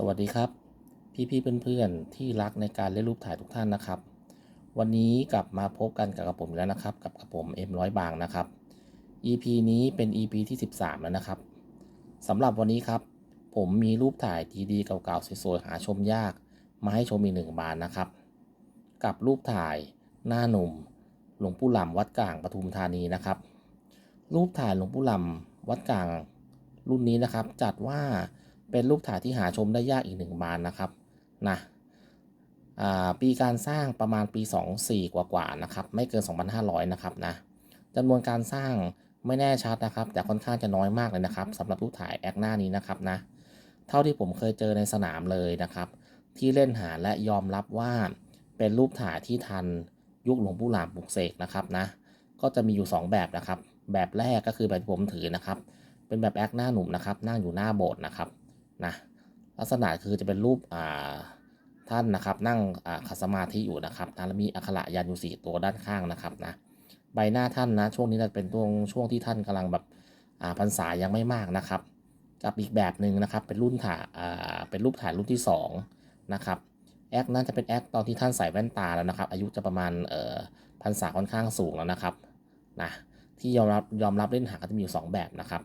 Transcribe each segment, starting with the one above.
สวัสดีครับ พี่ๆเพื่อนๆ ที่รักในการเล่นรูปถ่ายทุกท่านนะครับ วันนี้กลับมาพบกันกับกระผมแล้วนะครับ กับกระผม M100 บางนะครับ EP นี้เป็น EP ที่ 13 แล้วนะครับสำหรับวันนี้ครับ ผมมีรูปถ่ายดีๆเก่าๆสวยๆหาชมยาก มาให้ชมอีกหนึ่งบานนะครับ กับรูปถ่ายหน้าหนุ่มหลวงปู่หลำวัดกลางปทุมธานีนะครับ รูปถ่ายหลวงปู่หลำวัดกลางรุ่นนี้นะครับ จัดว่า เป็นรูปถ่ายที่หาชมได้ยากอีกหนึ่งบานนะครับนะอ่าปีการสร้างประมาณปี 24 กว่าๆนะครับ ไม่เกิน 2,500 นะครับนะจำนวนการสร้างไม่แน่ชัดนะครับ แต่ค่อนข้างจะน้อยมากเลยนะครับสำหรับรูปถ่ายแอคหน้านี้นะครับนะเท่าที่ผมเคยเจอในสนามเลยนะครับ ที่เล่นหาและยอมรับว่าเป็นรูปถ่ายที่ทันยุคหลวงปู่หลามปลุกเสกนะครับนะก็จะมีอยู่ 2 แบบนะครับ แบบแรกก็คือแบบผมถือนะครับ เป็นแบบแอคหน้าหนุ่มนะครับนั่งอยู่หน้าโบสถ์นะครับ นะลักษณะคือจะเป็นรูปอ่าท่านนะครับนั่งอ่าขัดสมาธิอยู่นะครับนะแล้วมีอักขระยันอยู่สี่ตัวด้านข้างนะครับนะใบหน้าท่านนะช่วงนี้จะเป็นช่วงช่วงที่ท่านกำลังแบบอ่าพรรษายังไม่มากนะครับกับอีกแบบหนึ่งนะครับเป็นรุ่นถ่ายอ่าเป็นรูปถ่ายรุ่นที่สองนะครับแอคนั้นจะเป็นแอคตอนที่ท่านใส่แว่นตาแล้วนะครับ อายุจะประมาณเอ่อพรรษาค่อนข้างสูงแล้วนะครับนะที่ยอมรับยอมรับเล่นหาก็จะมีอยู่สองแบบนะครับ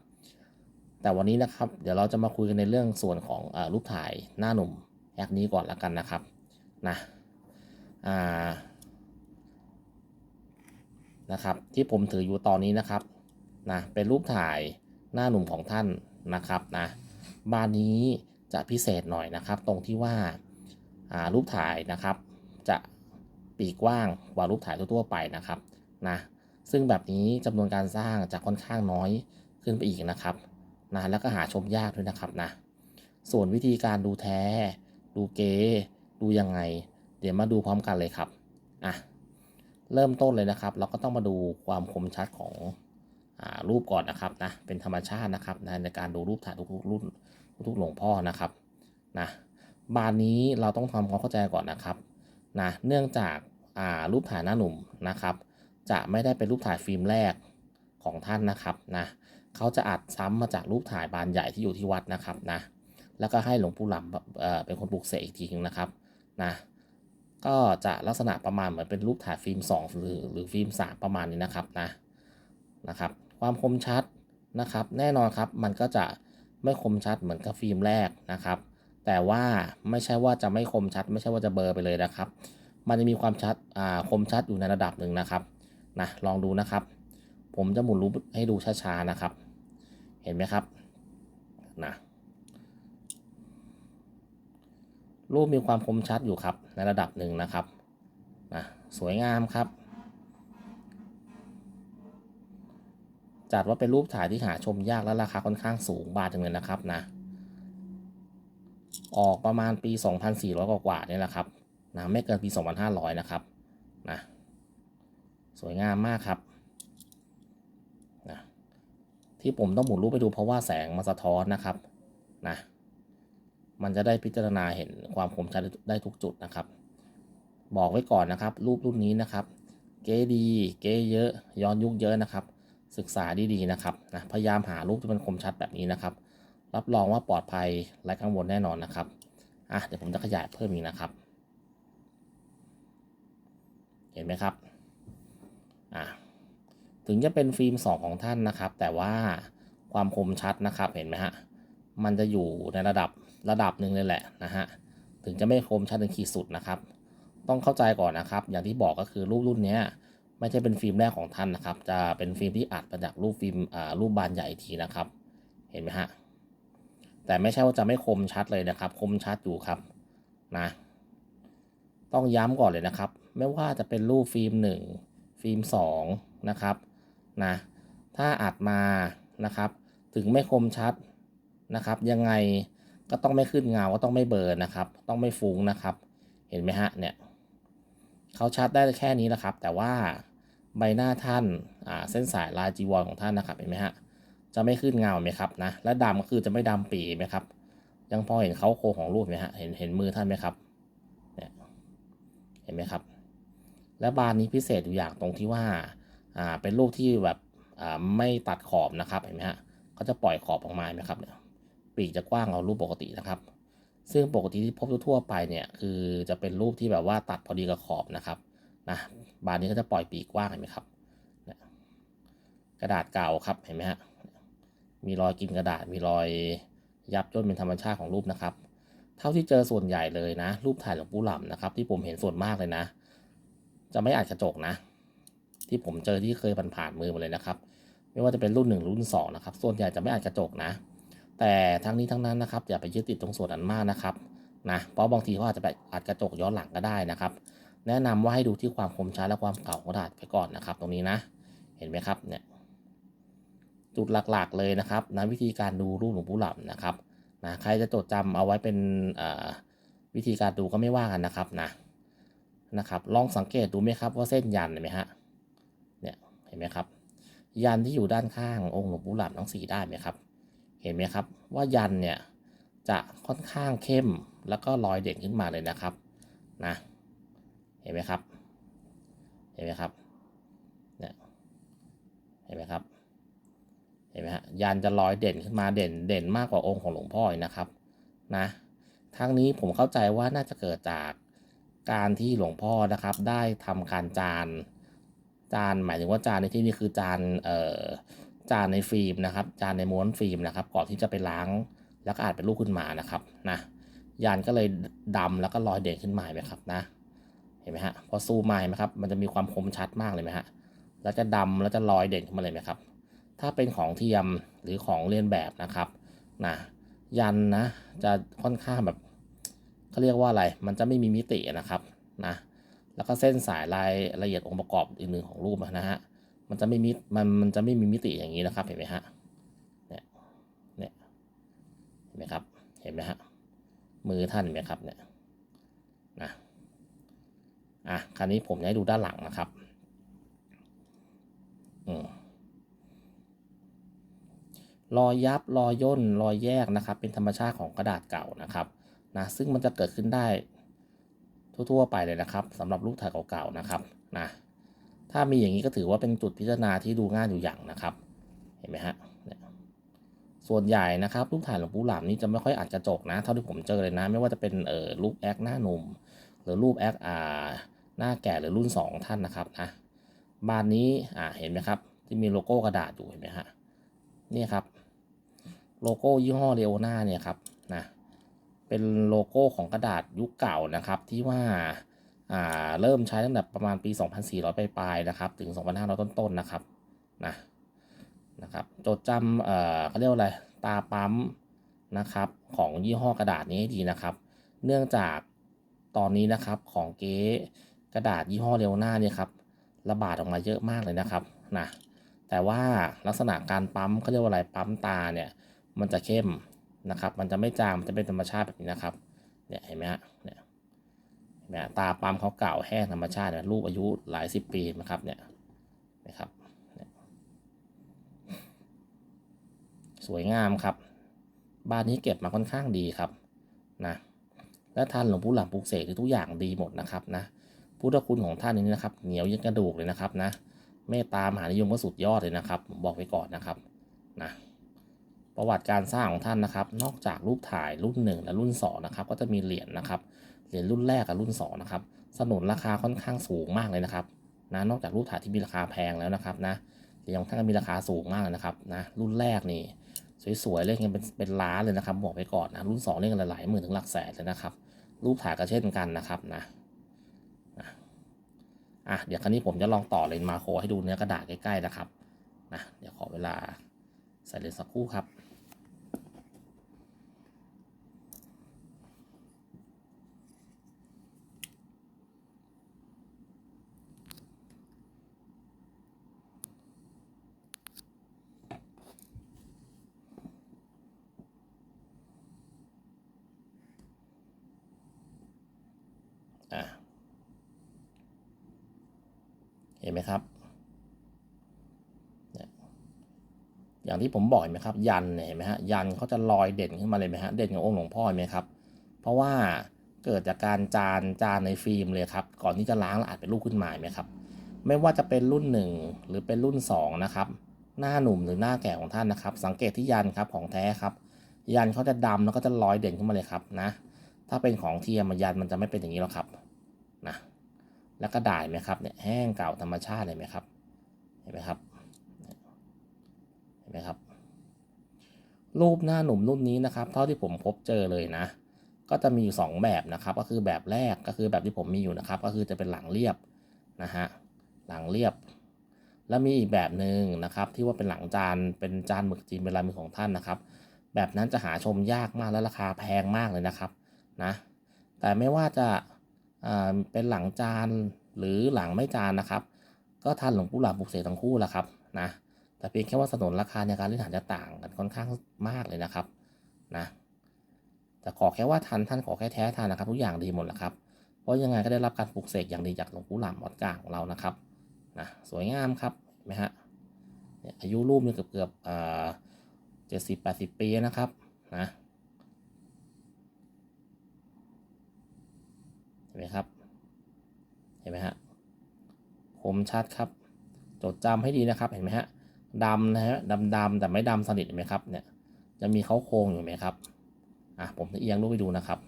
แต่วันนี้นะครับ เดี๋ยวเราจะมาคุยกันในเรื่องส่วนของอรูปถ่ายหน้าหนุ่มแอคนี้ก่อนละกันนะครับนะอ่านะครับ ที่ผมถืออยู่ตอนนี้นะครับนะเป็นรูปถ่ายหน้าหนุ่มของท่านนะครับนะบานนี้จะพิเศษหน่อยนะครับ ตรงที่ว่าารูปถ่ายนะครับ จะปีกกว้างกว่ารูปถ่ายทั่วๆไปนะครับนะซึ่งแบบนี้จำนวนการสร้างจะค่อนข้างน้อยขึ้นไปอีกนะครับ นะแล้วก็หาชมยากด้วยนะครับนะส่วนวิธีการดูแท้ ดูเก๊ดูยังไง เดี๋ยวมาดูพร้อมกันเลยครับอะเริ่มต้นเลยนะครับ เราก็ต้องมาดูความคมชัดของอ่ารูปก่อนนะครับนะเป็นธรรมชาตินะครับนะในการดูรูปถ่ายทุกๆรุ่นทุกๆหลวงพ่อนะครับนะบานนี้เราต้องทำความเข้าใจก่อนนะครับนะเนื่องจากอ่ารูปถ่ายหน้าหนุ่มนะครับ จะไม่ได้เป็นรูปถ่ายฟิล์มแรกของท่านนะครับนะ เขาจะอัดซ้ำมาจากรูปถ่ายบานใหญ่ที่อยู่ที่วัดนะครับนะแล้วก็ให้หลวงปู่หลำเอ่อเป็นคนปลูกเสกอีกทีนึงนะครับนะก็จะลักษณะประมาณเหมือนเป็นรูปถ่ายฟิล์ม 2 หรือหรือฟิล์ม 3 ประมาณนี้นะครับนะนะครับ ความคมชัดนะครับ แน่นอนครับมันก็จะไม่คมชัดเหมือนกับฟิล์มแรกนะครับ แต่ว่าไม่ใช่ว่าจะไม่คมชัด ไม่ใช่ว่าจะเบลอไปเลยนะครับ มันจะมีความชัดอ่าคมชัดอยู่ในระดับหนึ่งนะครับนะลองดูนะครับ ผมจะหมุนรูปให้ดูช้าๆนะครับ เห็นไหมครับนะรูปมีความคมชัดอยู่ครับ ในระดับหนึ่งนะครับนะสวยงามครับ จัดว่าเป็นรูปถ่ายที่หาชมยากและราคาค่อนข้างสูงบาทหนึ่งเลยนะครับนะออกประมาณปี 2,400 กว่าๆเนี่ยแหละครับนะไม่เกินปี 2,500 นะครับนะสวยงามมากครับ ที่ผมต้องหมุนรูปไปดูเพราะว่าแสงมันสะท้อนนะครับนะมันจะได้พิจารณาเห็นความคมชัดได้ทุกจุดนะครับ บอกไว้ก่อนนะครับ รูปรุ่นนี้นะครับ เก๋ดี เก๋เยอะ ย้อนยุคเยอะนะครับ ศึกษาดีๆนะครับนะพยายามหารูปที่มันคมชัดแบบนี้นะครับ รับรองว่าปลอดภัยและกังวลแน่นอนนะครับอะเดี๋ยวผมจะขยายเพิ่มอีกนะครับ เห็นไหมครับอะ ถึงจะเป็นฟิล์ม 2 ของท่านนะครับ แต่ว่าความคมชัดนะครับเห็นไหมฮะมันจะอยู่ในระดับระดับหนึ่งเลยแหละนะฮะถึงจะไม่คมชัดถึงขีดสุดนะครับ ต้องเข้าใจก่อนนะครับ อย่างที่บอกก็คือรูปรุ่นนี้ไม่ใช่เป็นฟิล์มแรกของท่านนะครับ จะเป็นฟิล์มที่อัดมาจากรูปฟิล์มอ่ารูปบานใหญ่ทีนะครับ เห็นไหมฮะแต่ไม่ใช่ว่าจะไม่คมชัดเลยนะครับ คมชัดอยู่ครับนะต้องย้ำก่อนเลยนะครับ ไม่ว่าจะเป็นรูปฟิล์ม 1 ฟิล์ม2นะครับ นะถ้าอัดมานะครับ ถึงไม่คมชัดนะครับ ยังไงก็ต้องไม่ขึ้นเงาก็ต้องไม่เบิร์นนะครับ ต้องไม่ฟุ้งนะครับ เห็นไหมฮะเนี่ยเขาชัดได้แค่นี้นะครับ แต่ว่าใบหน้าท่านอ่าเส้นสายลายจีวรของท่านนะครับเห็นไหมฮะจะไม่ขึ้นเงาไหมครับนะและดำก็คือจะไม่ดำปีไหมครับ ยังพอเห็นเขาโคของรูปไหมฮะเห็นเห็นมือท่านไหมครับเนี่ยเห็นไหมครับ และบานนี้พิเศษอยู่อย่างตรงที่ว่า อ่าเป็นรูปที่แบบอ่าไม่ตัดขอบนะครับเห็นไหมฮะเขาจะปล่อยขอบออกมาไหมครับเนี่ยปีกจะกว้างกว่ารูปปกตินะครับ ซึ่งปกติที่พบทั่วไปเนี่ยคือจะเป็นรูปที่แบบว่าตัดพอดีกับขอบนะครับนะบานนี้ก็จะปล่อยปีกกว้างเห็นไหมครับเนี่ยกระดาษเก่าครับเห็นไหมฮะมีรอยกินกระดาษมีรอยยับย่นเป็นธรรมชาติของรูปนะครับ เท่าที่เจอส่วนใหญ่เลยนะ รูปถ่ายหลวงปู่หล่ำนะครับ ที่ผมเห็นส่วนมากเลยนะ จะไม่อัดกระจกนะ ที่ผมเจอที่เคยผ่านๆมือมาเลยนะครับ ไม่ว่าจะเป็นรุ่นหนึ่งรุ่นสองนะครับส่วนใหญ่จะไม่อัดกระจกนะ แต่ทั้งนี้ทั้งนั้นนะครับอย่าไปยึดติดตรงส่วนนั้นมากนะครับนะเพราะบางทีเขาอาจจะไปอัดกระจกย้อนหลังก็ได้นะครับ แนะนำว่าให้ดูที่ความคมชัดและความเก่าของกระดาษไปก่อนนะครับ ตรงนี้นะ เห็นไหมครับเนี่ยจุดหลักๆเลยนะครับนะวิธีการดูรูปหลวงปู่หล่ำนะครับนะใครจะจดจำเอาไว้เป็นวิธีการดูก็ไม่ว่ากันนะครับนะนะครับ ลองสังเกตดูไหมครับว่าเส้นยันเห็นไหมฮะ เห็นไหมครับ ยันที่อยู่ด้านข้างองค์หลวงปู่หล่ำทั้งสี่ด้านไหมครับ เห็นไหมครับว่ายันเนี่ยจะค่อนข้างเข้มแล้วก็รอยเด่นขึ้นมาเลยนะครับนะเห็นไหมครับ เห็นไหมครับเนี่ยเห็นไหมครับเห็นไหมฮะยันจะรอยเด่นขึ้นมาเด่นเด่นมากกว่าองค์ของหลวงพ่อนะครับนะทั้งนี้ผมเข้าใจว่าน่าจะเกิดจากการที่หลวงพ่อนะครับ ได้ทำการจาน จานหมายถึงว่าจานในที่นี้คือจานเอ่อจานในฟิล์มนะครับ จานในม้วนฟิล์มนะครับ ก่อนที่จะไปล้างแล้วก็อาจเป็นลูกขึ้นมานะครับนะยานก็เลยดำแล้วก็รอยเด่นขึ้นมาไหมครับนะ เห็นไหมฮะพอซูมมาเห็นไหมครับมันจะมีความคมชัดมากเลยไหมฮะแล้วจะดำแล้วจะรอยเด่นขึ้นมาเลยไหมครับ ถ้าเป็นของเทียมหรือของเลียนแบบนะครับนะยันนะจะค่อนข้างแบบเขาเรียกว่าอะไร มันจะไม่มีมิตินะครับนะ แล้วก็เส้นสายลายละเอียดองค์ประกอบอื่นๆของรูปนะฮะ มันจะไม่มีมันมันจะไม่มีมิติอย่างนี้นะครับ เห็นไหมฮะ เนี่ย เนี่ย เห็นไหมครับ เห็นไหมฮะ มือท่านเห็นไหมครับ เนี่ย นะ อะ คราวนี้ผมจะให้ดูด้านหลังนะครับ อืมรอยยับรอยย่นรอยแยกนะครับ เป็นธรรมชาติของกระดาษเก่านะครับนะซึ่งมันจะเกิดขึ้นได้ ทั่ว ๆ ไปเลยนะครับสำหรับรูปถ่ายเก่าๆนะครับนะถ้ามีอย่างนี้ก็ถือว่าเป็นจุดพิจารณาที่ดูง่ายอยู่อย่างนะครับ เห็นไหมฮะส่วนใหญ่นะครับรูปถ่ายหลวงปู่หลามนี่จะไม่ค่อยอัดกระจกนะ เท่าที่ผมเจอเลยนะ ไม่ว่าจะเป็นเอ่อรูปแอคหน้าหนุ่มหรือรูปแอคอ่าหน้าแก่หรือรุ่น 2 ท่านนะครับนะบานนี้อ่าเห็นไหมครับ ที่มีโลโก้กระดาษอยู่เห็นไหมฮะนี่ครับ โลโก้ยี่ห้อเรโอนาเนี่ยครับ เป็นโลโก้ของกระดาษยุคเก่านะครับ ที่ว่าเริ่มใช้ตั้งแต่ประมาณปี 2,400 ปลายๆนะครับ ถึง 2,500 ต้นๆนะครับนะนะครับจดจำเอ่อเขาเรียกว่าอะไรตาปั๊มนะครับ ของยี่ห้อกระดาษนี้ให้ดีนะครับ เนื่องจากตอนนี้นะครับของเก๊กระดาษยี่ห้อเรวหน้าเนี่ยครับระบาดออกมาเยอะมากเลยนะครับนะแต่ว่าลักษณะการปั๊มเขาเรียกว่าอะไรปั๊มตาเนี่ยมันจะเข้ม นะครับ มันจะไม่จางมันจะเป็นธรรมชาติแบบนี้นะครับ เนี่ยเห็นไหมฮะ เนี่ยเนี่ยตาปั๊มเขาเก่าแห้งธรรมชาติเนี่ยรูปอายุหลายสิบปีนะครับ เนี่ยนะครับ สวยงามครับ บ้านนี้เก็บมาค่อนข้างดีครับนะ และท่านหลวงปู่หลังปลูกเสกทุกอย่างดีหมดนะครับนะ พุทธคุณของท่านนี้นะครับ เหนียวยังกระดูกเลยนะครับนะ เมตตามหานิยมก็สุดยอดเลยนะครับ ผมบอกไว้ก่อนนะครับนะ ประวัติการสร้างของท่านนะครับ นอกจากรูปถ่ายรุ่นหนึ่งและรุ่นสองนะครับก็จะมีเหรียญนะครับเหรียญรุ่นแรกกับรุ่น2นะครับสนุนราคาค่อนข้างสูงมากเลยนะครับนะนอกจากรูปถ่ายที่มีราคาแพงแล้วนะครับนะเหรียญของท่านก็มีราคาสูงมากเลยนะครับนะรุ่นแรกนี่สวยๆเล่นกันเป็นเป็นล้านเลยนะครับบอกไปก่อนนะรุ่น 2 เล่นกันหลายหมื่นถึงหลักแสนเลยนะครับ รูปถ่ายก็เช่นกันนะครับนะอะเดี๋ยวครั้นี้ผมจะลองต่อเลนมาโครให้ดูเนื้อกระดาษใกล้ๆนะครับนะเดี๋ยวขอเวลาใส่เลนสักครู่ครับ มครับ อย่างที่ผมบอกเห็นไหมครับ ยันเห็นไหมฮะยันเขาจะลอยเด่นขึ้นมาเลยไหมฮะเด่นขององค์หลวงพ่อเห็นไหมครับ เพราะว่าเกิดจากการจานจานในฟิล์มเลยครับ ก่อนที่จะล้างแล้วอาจเป็นลูกขึ้นมาเห็นไหมครับ ไม่ว่าจะเป็นรุ่นหนึ่งหรือเป็นรุ่นสองนะครับ หน้าหนุ่มหรือหน้าแก่ของท่านนะครับ สังเกตที่ยันครับของแท้ครับ ยันเขาจะดำแล้วก็จะลอยเด่นขึ้นมาเลยครับนะ ถ้าเป็นของเทียมยันมันจะไม่เป็นอย่างนี้หรอกครับนะ แล้วก็ด่ายไหมครับเนี่ยแห้งเก่าธรรมชาติเลยไหมครับเห็นไหมครับเห็นไหมครับ รูปหน้าหนุ่มรุ่นนี้นะครับ เท่าที่ผมพบเจอเลยนะ ก็จะมีอยู่สองแบบนะครับ ก็คือแบบแรกก็คือแบบที่ผมมีอยู่นะครับ ก็คือจะเป็นหลังเรียบนะฮะหลังเรียบ แล้วมีอีกแบบหนึ่งนะครับ ที่ว่าเป็นหลังจานเป็นจานหมึกจีนเป็นลายมือของท่านนะครับ แบบนั้นจะหาชมยากมากและราคาแพงมากเลยนะครับนะแต่ไม่ว่าจะ เป็นหลังจานหรือหลังไม่จานนะครับ ก็ทันหลวงปู่หลาบุกเสกทั้งคู่แหละครับนะแต่เพียงแค่ว่าสนนราคาในการเล่นฐานจะต่างกันค่อนข้างมากเลยนะครับนะแต่ขอแค่ว่าทันท่านขอแค่แท้ทันนะครับ ทุกอย่างดีหมดแหละครับเพราะยังไงก็ได้รับการปลุกเสกอย่างดีจากหลวงปู่หลามวัดกลางของเรานะครับนะสวยงามครับเห็นไหมฮะอายุรูปเนี่ยเกือบเกือบเจ็ดสิบแปดสิบปีนะครับนะเห็น ไหมครับ เห็นไหมฮะคมชัดครับ จดจำให้ดีนะครับ เห็นไหมฮะดำนะฮะดำดำแต่ไม่ดำสนิทเห็นไหมครับ เนี่ย จะมีเขาโครงอยู่ไหมครับ อะ ผมจะเอียงรูปไปดูนะครับ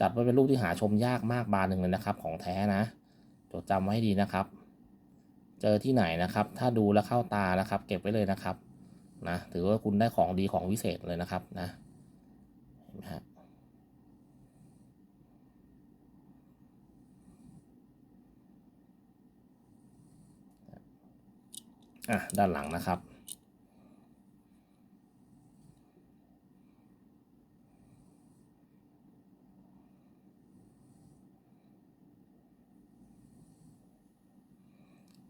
จัดไว้เป็นรูปที่หาชมยากมากบานหนึ่งเลยนะครับ ของแท้นะ จดจำไว้ให้ดีนะครับ เจอที่ไหนนะครับ ถ้าดูแล้วเข้าตานะครับ เก็บไว้เลยนะครับ นะ ถือว่าคุณได้ของดีของวิเศษเลยนะครับ นะ เห็นไหมฮะ อะด้านหลังนะครับ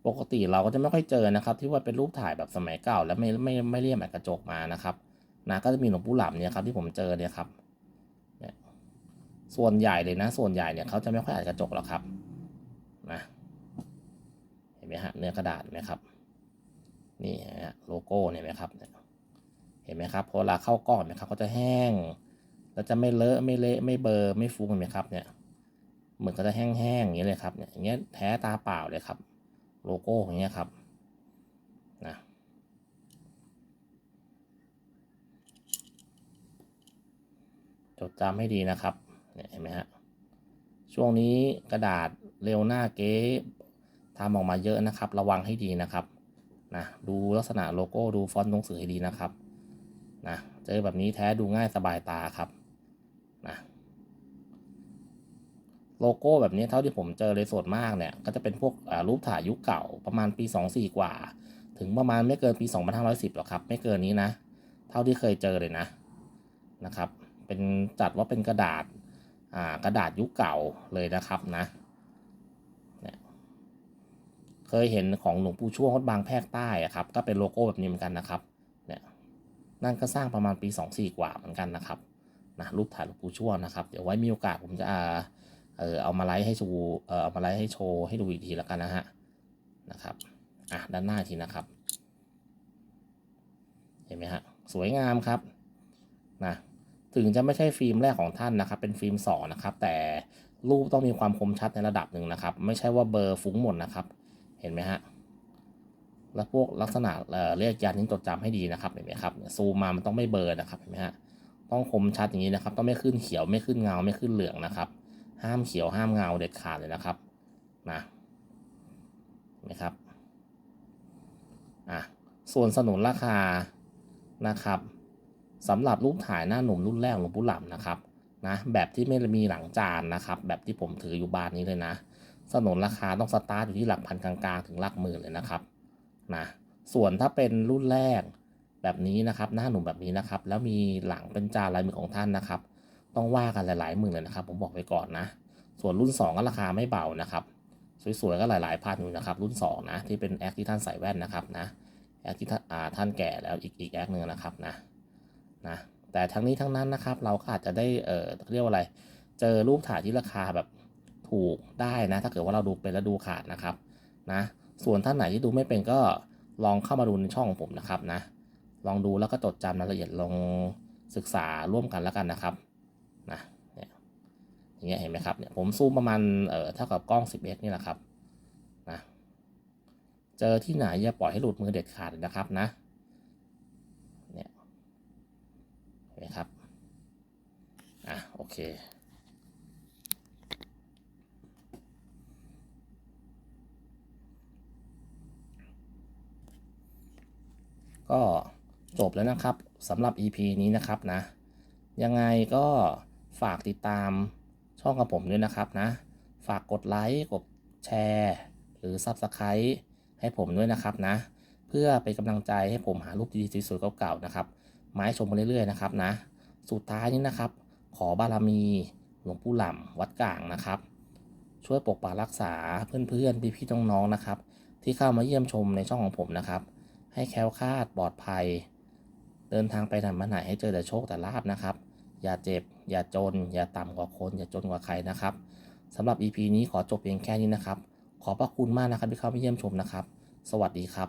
ปกติเราก็จะไม่ค่อยเจอนะครับ ที่ว่าเป็นรูปถ่ายแบบสมัยเก่า แล้วไม่ไม่ไม่เลี่ยมแบบกระจกมานะครับนะก็จะมีหลวงปู่หลำเนี่ยครับที่ผมเจอเนี่ยครับส่วนใหญ่เลยนะ ส่วนใหญ่เนี่ยเขาจะไม่ค่อยอ่านกระจกหรอกครับนะเห็นไหมฮะเนื้อกระดาษไหมครับ นี่ฮะโลโก้เนี่ยไหมครับ เห็นไหมครับพอเวลาเข้ากล้องเห็นไหมครับเขาจะแห้ง แล้วจะไม่เลอะไม่เละไม่เบอร์ไม่ฟุ้งเห็นไหมครับเนี่ยเหมือนก็จะแห้งๆอย่างนี้เลยครับเนี่ยอย่างเงี้ยแท้ตาเปล่าเลยครับ โลโก้อย่างเงี้ยครับนะจดจำให้ดีนะครับเนี่ยเห็นไหมฮะช่วงนี้กระดาษเร็วหน้าเก๊ทำออกมาเยอะนะครับ ระวังให้ดีนะครับ นะดูลักษณะโลโก้ดูฟอนต์หนังสือให้ดีนะครับนะเจอแบบนี้แท้ดูง่ายสบายตาครับนะโลโก้แบบนี้เท่าที่ผมเจอเลยส่วนมากเนี่ยก็จะเป็นพวกรูปถ่ายยุคเก่าประมาณปี 24 กว่า ถึงประมาณไม่เกินปี 2510หรอกครับไม่เกินนี้นะ เท่าที่เคยเจอเลยนะนะครับ เป็นจัดว่าเป็นกระดาษกระดาษยุคเก่าเลยนะครับนะ เคยเห็นของหลวงปู่ช่วงวัดบางแพรกใต้อะครับก็เป็นโลโก้แบบนี้เหมือนกันนะครับเนี่ยนั่นก็สร้างประมาณปี 24 กว่าเหมือนกันนะครับนะรูปถ่ายหลวงปู่ช่วงนะครับเดี๋ยวไว้มีโอกาสผมจะเออเอามาไลฟ์ให้ชูเออเอามาไลฟ์ให้โชว์ให้ดูอีกทีแล้วกันนะฮะนะครับอะด้านหน้าทีนะครับ เห็นไหมฮะสวยงามครับนะถึงจะไม่ใช่ฟิล์มแรกของท่านนะครับ เป็นฟิล์มสองนะครับ แต่รูปต้องมีความคมชัดในระดับหนึ่งนะครับ ไม่ใช่ว่าเบอร์ฟุ้งหมดนะครับ เห็นไหมฮะแล้วพวกลักษณะเอ่อเลขยันนี้จดจำให้ดีนะครับเห็นไหมครับซูมมามันต้องไม่เบลอร์นะครับเห็นไหมฮะต้องคมชัดอย่างนี้นะครับต้องไม่ขึ้นเขียวไม่ขึ้นเงาไม่ขึ้นเหลืองนะครับ ห้ามเขียวห้ามเงาเด็ดขาดเลยนะครับนะนะครับอะส่วนสนุนราคานะครับสำหรับรูปถ่ายหน้าหนุ่มรุ่นแรกหลวงปู่หลำนะครับนะแบบที่ไม่มีหลังจานนะครับ แบบที่ผมถืออยู่บานนี้เลยนะ สนนราคาต้องสตาร์ทอยู่ที่หลักพันกลางๆ ถึงหลักหมื่นเลยนะครับนะส่วนถ้าเป็นรุ่นแรกแบบนี้นะครับ หน้าหนุ่มแบบนี้นะครับ แล้วมีหลังเป็นจานลายมือของท่านนะครับ ต้องว่ากันหลายๆหมื่นเลยนะครับ ผมบอกไว้ก่อนนะ ส่วนรุ่น 2 ก็ราคาไม่เบานะครับ สวยๆก็หลายๆพันอยู่นะครับ รุ่น2นะที่เป็นแอคที่ท่านใส่แว่นนะครับนะแอคที่ท่านท่านแก่แล้วอีกอีกแอคหนึ่งนะครับนะนะแต่ทั้งนี้ทั้งนั้นนะครับ เราก็อาจจะได้เออเรียกว่าอะไร เจอรูปถ่ายที่ราคาแบบ ถูกได้นะ ถ้าเกิดว่าเราดูเป็นแล้วดูขาดนะครับนะ ส่วนท่านไหนที่ดูไม่เป็นก็ลองเข้ามาดูในช่องของผมนะครับนะ ลองดูแล้วก็จดจำรายละเอียดลองศึกษาร่วมกันแล้วกันนะครับนะเนี่ยอย่างเงี้ยเห็นไหมครับเนี่ยผมซูมประมาณเอ่อเท่ากับกล้อง 10x นี่แหละครับนะเจอที่ไหนอย่าปล่อยให้หลุดมือเด็ดขาดนะครับนะเนี่ยเห็นไหมครับอะโอเค ก็จบแล้วนะครับสำหรับ EP นี้นะครับนะ ยังไงก็ฝากติดตามช่องกับผมด้วยนะครับนะ ฝากกดไลค์กดแชร์ หรือ Subscribe ให้ผมด้วยนะครับนะ เพื่อเป็นกำลังใจให้ผมหารูปดีๆสวยๆเก่าๆนะครับมาให้ชมกันเรื่อยๆนะครับนะ สุดท้ายนี้นะครับ ขอบารมีหลวงปู่หล่ำวัดกลางนะครับ ช่วยปกปักรักษาเพื่อนๆพี่ๆน้องๆนะครับ ที่เข้ามาเยี่ยมชมในช่องของผมนะครับ ให้แคล้วคลาดปลอดภัย เดินทางไปไหนมาไหนให้เจอแต่โชคแต่ลาบนะครับ อย่าเจ็บ อย่าจน อย่าต่ำกว่าคน อย่าจนกว่าใครนะครับสำหรับ EP นี้ขอจบเพียงแค่นี้นะครับ ขอบพระคุณมากนะครับที่เข้ามาเยี่ยมชมนะครับ สวัสดีครับ